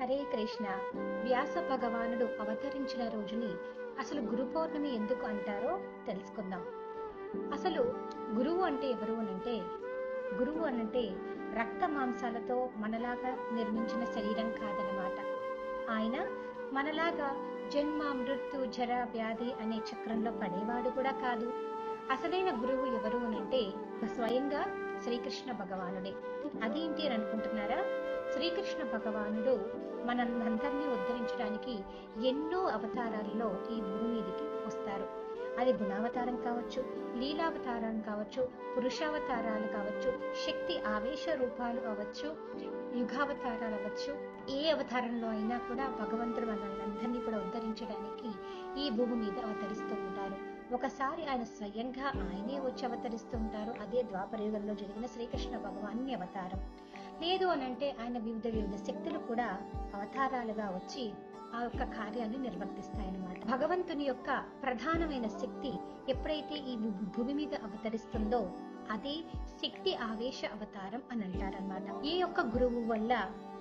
హరే కృష్ణ. వ్యాస భగవానుడు అవతరించిన రోజుని అసలు గురు పౌర్ణమి ఎందుకు అంటారో తెలుసుకుందాం. అసలు గురువు అంటే ఎవరు అనంటే గురువు అనంటే రక్త మాంసాలతో మనలాగా నిర్మించిన శరీరం కాదనమాట ఆయన మనలాగా జన్మ మృత్యు జర వ్యాధి అనే చక్రంలో పడేవాడు కూడా కాదు. అసలైన గురువు ఎవరు అనంటే స్వయంగా శ్రీకృష్ణ భగవానుడే. అదేంటి అని అనుకుంటున్నారా? శ్రీకృష్ణ భగవానుడు మనందరినీ ఉద్ధరించడానికి ఎన్నో అవతారాల్లో ఈ భూమి మీదకి వస్తారు. అది గుణావతారం కావచ్చు లీలావతారం కావచ్చు పురుషావతారాలు కావచ్చు శక్తి ఆవేశ రూపాలు కావచ్చు యుగావతారాలు అవ్వచ్చు. ఏ అవతారంలో అయినా కూడా భగవంతుడు మనల్ని కూడా ఉద్ధరించడానికి ఈ భూమి మీద అవతరిస్తూ ఉంటారు. ఒకసారి ఆయన స్వయంగా ఆయనే వచ్చి అవతరిస్తూ ఉంటారు. అదే ద్వాపరయుగంలో జరిగిన శ్రీకృష్ణ భగవాన్ని అవతారం. లేదు అని అంటే ఆయన వివిధ వివిధ శక్తులు కూడా అవతారాలుగా వచ్చి ఆ యొక్క కార్యాన్ని నిర్వర్తిస్తాయన్నమాట. భగవంతుని యొక్క ప్రధానమైన శక్తి ఎప్పుడైతే ఈ భూ- భూమి మీద అవతరిస్తుందో అది శక్తి ఆవేశ అవతారం అని అంటారనమాట ఏ యొక్క గురువు వల్ల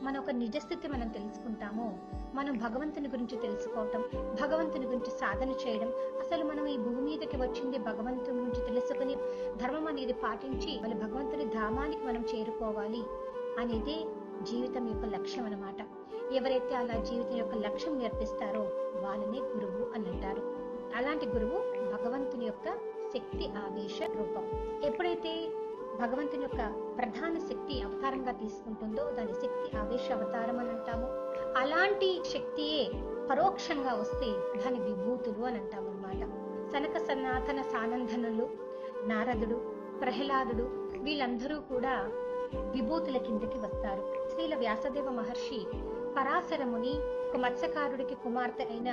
మన ఒక నిజస్థితి మనం తెలుసుకుంటామో మనం భగవంతుని గురించి తెలుసుకోవటం భగవంతుని గురించి సాధన చేయడం అసలు మనం ఈ భూమి మీదకి వచ్చింది భగవంతుని గురించి తెలుసుకుని ధర్మం అనేది పాటించి వాళ్ళ భగవంతుని ధామానికి మనం చేరుకోవాలి అనేది జీవితం యొక్క లక్ష్యం అనమాట ఎవరైతే అలా జీవితం యొక్క లక్ష్యం నేర్పిస్తారో వాళ్ళనే గురువు అని అంటారు. అలాంటి గురువు భగవంతుని యొక్క శక్తి ఆవేశ రూపం. ఎప్పుడైతే భగవంతుని యొక్క ప్రధాన శక్తి అవతారంగా తీసుకుంటుందో దాని శక్తి ఆవేశ అవతారం అని అంటాము. అలాంటి శక్తియే పరోక్షంగా వస్తే దాని విభూతులు అని అంటాము అనమాట సనక సనాతన సానందనులు నారదుడు ప్రహ్లాదుడు వీళ్ళందరూ కూడా విభూతుల కిందకి వస్తారు. శ్రీల వ్యాసదేవ మహర్షి పరాశరముని ఒక మత్స్యకారుడికి కుమార్తె అయిన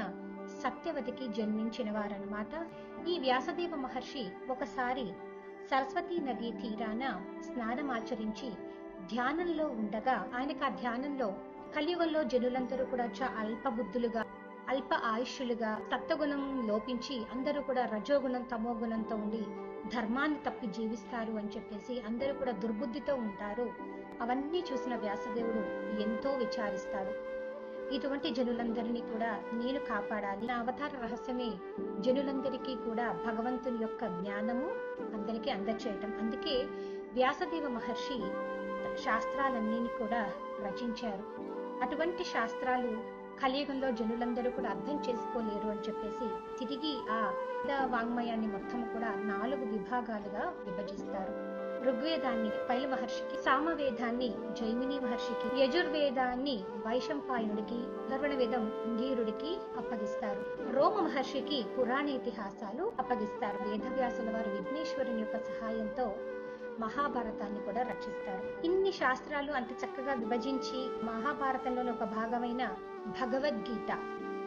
సత్యవతికి జన్మించిన వారన్నమాట ఈ వ్యాసదేవ మహర్షి ఒకసారి సరస్వతీ నదీ తీరాన స్నానమాచరించి ధ్యానంలో ఉండగా ఆయనకు ఆ ధ్యానంలో కలియుగంలో జనులందరూ కూడా చా అల్పబుద్ధులుగా అల్ప ఆయుష్యులుగా సత్వగుణం లోపించి అందరూ కూడా రజోగుణం తమోగుణంతో ఉండి ధర్మాన్ని తప్పి జీవిస్తారు అని చెప్పేసి అందరూ కూడా దుర్బుద్ధితో ఉంటారు. అవన్నీ చూసిన వ్యాసదేవుడు ఎంతో విచారిస్తాడు. ఇటువంటి జనులందరినీ కూడా నేను కాపాడాలి. నా అవతార రహస్యమే జనులందరికీ కూడా భగవంతుని యొక్క జ్ఞానము అందరికీ అందచేయటం. అందుకే వ్యాసదేవ మహర్షి శాస్త్రాలన్నీ కూడా రచించారు. అటువంటి శాస్త్రాలు కలియుగంలో జనులందరూ కూడా అర్థం చేసుకోలేరు అని చెప్పేసి తిరిగి ఆ వాంగ్మయాన్ని మొత్తం కూడా నాలుగు విభాగాలుగా విభజిస్తారు. ఋగ్వేదాన్ని పైల మహర్షికి సామవేదాన్ని జైమిని మహర్షికి యజుర్వేదాన్ని వైశంపాయనుడికి ధర్వణవేదం అంగీరుడికి అప్పగిస్తారు. రోమ మహర్షికి పురాణ ఇతిహాసాలు అప్పగిస్తారు. వేదవ్యాసుల వారు విఘ్నేశ్వరుని యొక్క సహాయంతో మహాభారతాన్ని కూడా రక్షిస్తారు ఇన్ని శాస్త్రాలు అంత చక్కగా విభజించి మహాభారతంలోని ఒక భాగమైన భగవద్గీత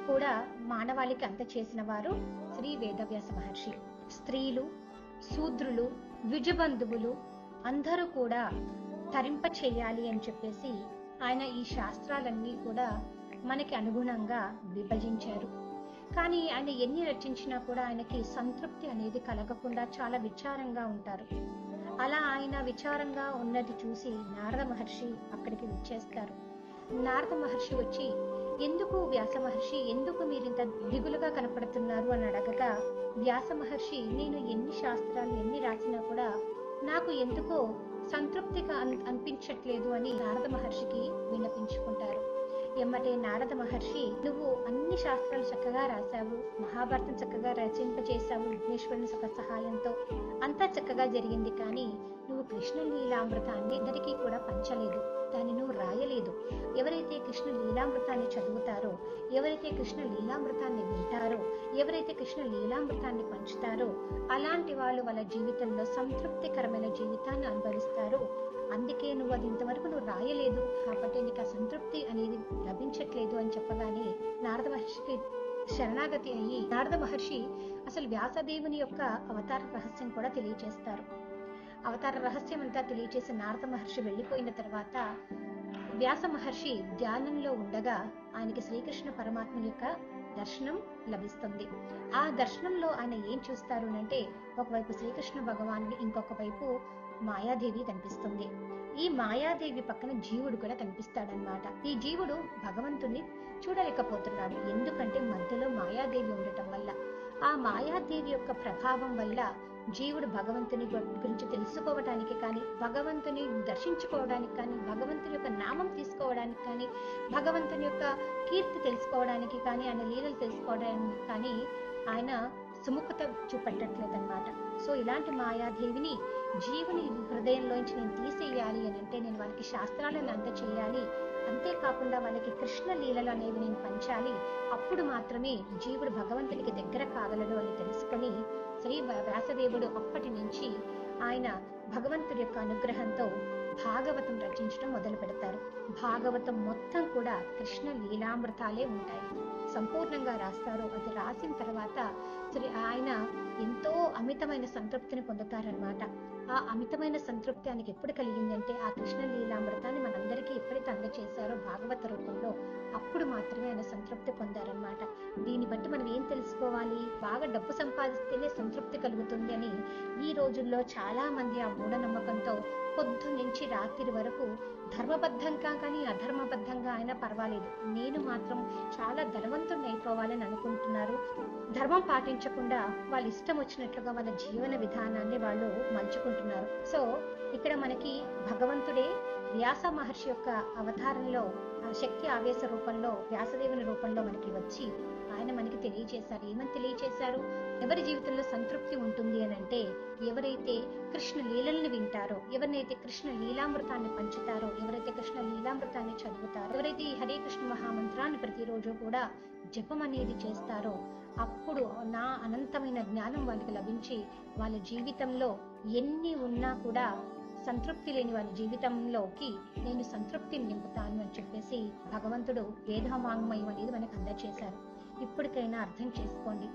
కూడా మానవాళికి అంత చేసిన వారు శ్రీ వేదవ్యాస మహర్షి. స్త్రీలు శూద్రులు ద్విజబంధువులు అందరూ కూడా తరింప చేయాలి అని చెప్పేసి ఆయన ఈ శాస్త్రాలన్నీ కూడా మనకి అనుగుణంగా విభజించారు. కానీ ఆయన ఎన్ని రచించినా కూడా ఆయనకి సంతృప్తి అనేది కలగకుండా చాలా విచారంగా ఉంటారు. అలా ఆయన విచారంగా ఉన్నది చూసి నారద మహర్షి అక్కడికి వచ్చేస్తారు. నారద మహర్షి వచ్చి ఎందుకు వ్యాస మహర్షి ఎందుకు మీరింత దిగులుగా కనపడుతున్నారు అని అడగగా వ్యాస మహర్షి నేను ఎన్ని శాస్త్రాలు ఎన్ని రాసినా కూడా నాకు ఎందుకో సంతృప్తిగా అనిపించట్లేదు అని నారద మహర్షికి విన్నపించుకుంటారు. ఎమ్మటే నారద మహర్షి నువ్వు అన్ని శాస్త్రాలు చక్కగా రాశావు మహాభారతం చక్కగా రచింపజేశావు విఘ్నేశ్వరుని సహ సహాయంతో అంతా చక్కగా జరిగింది కానీ నువ్వు కృష్ణ లీలామృతాన్ని అందరికీ కూడా పంచలేదు. దాన్ని నువ్వు రాయి లీలామృతాన్ని చదువుతారో ఎవరైతే కృష్ణ లీలామృతాన్ని వింటారో ఎవరైతే కృష్ణ లీలామృతాన్ని పంచుతారో అలాంటి వాళ్ళు వాళ్ళ జీవితంలో సంతృప్తికరమైన జీవితాన్ని అనుభవిస్తారు అందుకే నువ్వు అది ఇంతవరకు నువ్వు రాయలేదు. కాబట్టి నీకు ఆ సంతృప్తి అనేది లభించట్లేదు అని చెప్పగానే నారద మహర్షికి శరణాగతి అయ్యి నారద మహర్షి అసలు వ్యాసదేవుని యొక్క అవతార రహస్యం కూడా తెలియచేస్తారు అవతార రహస్యం అంతా తెలియచేసి నారద మహర్షి వెళ్ళిపోయిన తర్వాత వ్యాస మహర్షి ధ్యానంలో ఉండగా ఆయనకి శ్రీకృష్ణ పరమాత్మ యొక్క దర్శనం లభిస్తుంది. ఆ దర్శనంలో ఆయన ఏం చూస్తారు అంటే ఒకవైపు శ్రీకృష్ణ భగవానుడి ఇంకొక వైపు మాయాదేవి కనిపిస్తుంది. ఈ మాయాదేవి పక్కన జీవుడు కూడా కనిపిస్తాడనమాట ఈ జీవుడు భగవంతుణ్ణి చూడలేకపోతున్నాడు. ఎందుకంటే మధ్యలో మాయాదేవి ఉండటం వల్ల. ఆ మాయాదేవి యొక్క ప్రభావం వల్ల జీవుడు భగవంతుని గురించి తెలుసుకోవడానికి కానీ భగవంతుని దర్శించుకోవడానికి కానీ భగవంతుని యొక్క నామం తీసుకోవడానికి కానీ భగవంతుని యొక్క కీర్తి తెలుసుకోవడానికి కానీ ఆయన లీలలు తెలుసుకోవడానికి కానీ ఆయన సుముఖత చూపెట్టట్లేదన్నమాట. సో ఇలాంటి మాయాదేవిని జీవుని హృదయంలోంచి నేను తీసేయాలి అని అంటే నేను వాళ్ళకి శాస్త్రాలను అంత చేయాలి అంతేకాకుండా వాళ్ళకి కృష్ణ లీలలు అనేవి నేను పంచాలి. అప్పుడు మాత్రమే జీవుడు భగవంతునికి దగ్గర కాగలడు అని తెలుసుకొని శ్రీ వ్యాసదేవుడు అప్పటి నుంచి ఆయన భగవంతుడి యొక్క అనుగ్రహంతో భాగవతం రచించడం మొదలు పెడతారు. భాగవతం మొత్తం కూడా కృష్ణ లీలామృతాలే ఉంటాయి. సంపూర్ణంగా రాస్తారు అది రాసిన తర్వాత శ్రీ ఆయన ఎంతో అమితమైన సంతృప్తిని పొందుతారనమాట ఆ అమితమైన సంతృప్తి ఆయనకి ఎప్పుడు కలిగిందంటే ఆ కృష్ణ లీలామృతాన్ని మనందరికీ ఎప్పుడైతే అందచేశారో భాగవత రూపంలో అప్పుడు మాత్రమే ఆయన సంతృప్తి పొందారనమాట దీన్ని బట్టి మనం ఏం తెలుసుకోవాలి? బాగా డబ్బు సంపాదిస్తేనే సంతృప్తి కలుగుతుంది అని ఈ రోజుల్లో చాలా మంది ఆ మూఢనమ్మకంతో పొద్దు నుంచి రాత్రి వరకు ధర్మబద్ధంగా కానీ అధర్మబద్ధంగా అయినా పర్వాలేదు. నేను మాత్రం చాలా ధనవంతుడిని అయిపోవాలని అనుకుంటున్నారు. ధర్మం పాటించకుండా వాళ్ళ ఇష్టం వచ్చినట్లుగా వాళ్ళ జీవన విధానాన్ని వాళ్ళు మలుచుకుంటున్నారు. సో ఇక్కడ మనకి భగవంతుడే వ్యాస మహర్షి యొక్క అవతారంలో ఆ శక్తి ఆవేశ రూపంలో వ్యాసదేవుని రూపంలో మనకి వచ్చి ఆయన మనకి తెలియచేశారు. ఏమని తెలియచేశారు? ఎవరి జీవితంలో సంతృప్తి ఉంటుంది అని అంటే ఎవరైతే కృష్ణ లీలల్ని వింటారో ఎవరినైతే కృష్ణ లీలామృతాన్ని పంచుతారో ఎవరైతే కృష్ణ లీలామృతాన్ని చదువుతారో ఎవరైతే ఈ హరే కృష్ణ మహామంత్రాన్ని ప్రతిరోజు కూడా జపం అనేది చేస్తారో అప్పుడు నా అనంతమైన జ్ఞానం వాళ్ళకి లభించి వాళ్ళ జీవితంలో ఎన్ని ఉన్నా కూడా సంతృప్తి లేని వారి జీవితంలోకి నేను సంతృప్తిని నింపుతాను అని చెప్పేసి భగవంతుడు వేదవాంగ్మయం అనేది మనకు అందచేశారు ఇప్పటికైనా అర్థం చేసుకోండి.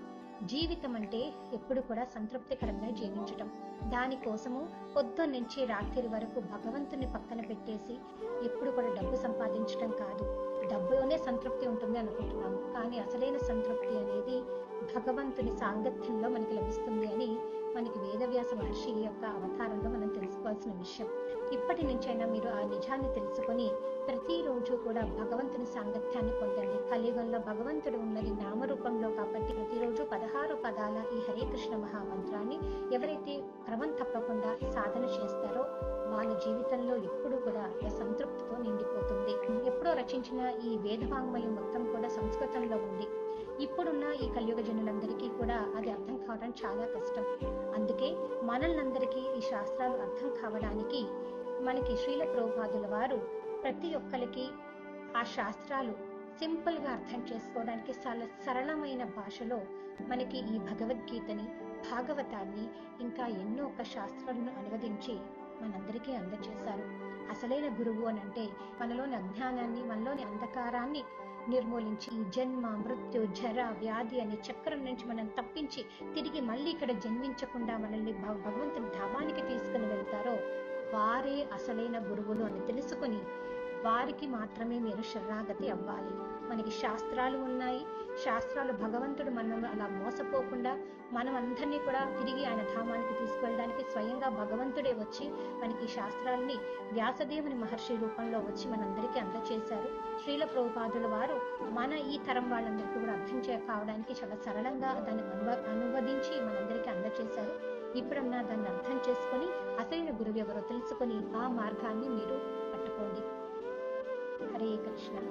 జీవితం అంటే ఎప్పుడు కూడా సంతృప్తికరంగా జీవించటం. దానికోసము పొద్దు నుంచి రాత్రి వరకు భగవంతుని పక్కన పెట్టేసి ఎప్పుడు కూడా డబ్బు సంపాదించడం కాదు. డబ్బులోనే సంతృప్తి ఉంటుంది అనుకుంటున్నాము. కానీ అసలైన సంతృప్తి అనేది భగవంతుని సాంగత్యంలో మనకి లభిస్తుంది అని మనకి వేదవ్యాస మహర్షి యొక్క అవతారంలో మనం తెలుసుకోవాల్సిన విషయం. ఇప్పటి నుంచైనా మీరు ఆ నిజాన్ని తెలుసుకొని ప్రతిరోజు కూడా భగవంతుని సాంగత్యాన్ని పొందండి. కలియుగంలో భగవంతుడు ఉన్నది నామరూపంలో కాబట్టి ప్రతిరోజు పదహారు పదాల ఈ హరే కృష్ణ మహామంత్రాన్ని ఎవరైతే క్రమం తప్పకుండా సాధన చేస్తారో వాళ్ళ జీవితంలో ఎప్పుడు కూడా సంతృప్తితో నిండిపోతుంది. ఎప్పుడో రచించిన ఈ వేదవాంగ్మయం మొత్తం కూడా సంస్కృతంలో ఉంది. ఇప్పుడున్న ఈ కలియుగ జనులందరికీ కూడా అది అర్థం కావడం చాలా కష్టం. అందుకే మనల్నందరికీ ఈ శాస్త్రాలు అర్థం కావడానికి మనకి శ్రీల ప్రభుపాదుల వారు ప్రతి ఒక్కరికి ఆ శాస్త్రాలు సింపుల్గా అర్థం చేసుకోవడానికి చాలా సరళమైన భాషలో మనకి ఈ భగవద్గీతని భాగవతాన్ని ఇంకా ఎన్నో ఒక శాస్త్రాలను అనువదించి మనందరికీ అందచేశారు అసలైన గురువు అని అంటే మనలోని అజ్ఞానాన్ని మనలోని అంధకారాన్ని నిర్మూలించి ఈ జన్మ మృత్యు జర వ్యాధి అనే చక్రం నుంచి మనం తప్పించి తిరిగి మళ్ళీ ఇక్కడ జన్మించకుండా మనల్ని భగవంతుని ధామానికి తీసుకుని వెళ్తారో వారే అసలైన గురువులు అని తెలుసుకుని వారికి మాత్రమే మీరు శరణాగతి అవ్వాలి. మనకి శాస్త్రాలు ఉన్నాయి శాస్త్రాలు భగవంతుడు మనల్ని అలా మోసపోకుండా మనం అందరినీ కూడా తిరిగి ఆయన ధామానికి తీసుకెళ్ళడానికి స్వయంగా భగవంతుడే వచ్చి మనకి ఈ శాస్త్రాల్ని వ్యాసదేవుని మహర్షి రూపంలో వచ్చి మనందరికీ అందచేశారు. శ్రీల ప్రభుపాదుల వారు మన ఈ తరం వాళ్ళందరికీ కూడా అర్థం చే కావడానికి చాలా సరళంగా దాన్ని అనువ అనువదించి మనందరికీ అందచేశారు. ఇప్పుడన్నా దాన్ని అర్థం చేసుకొని అసలైన గురువు ఎవరో తెలుసుకొని ఆ మార్గాన్ని మీరు పట్టుకోండి. హరే కృష్ణ.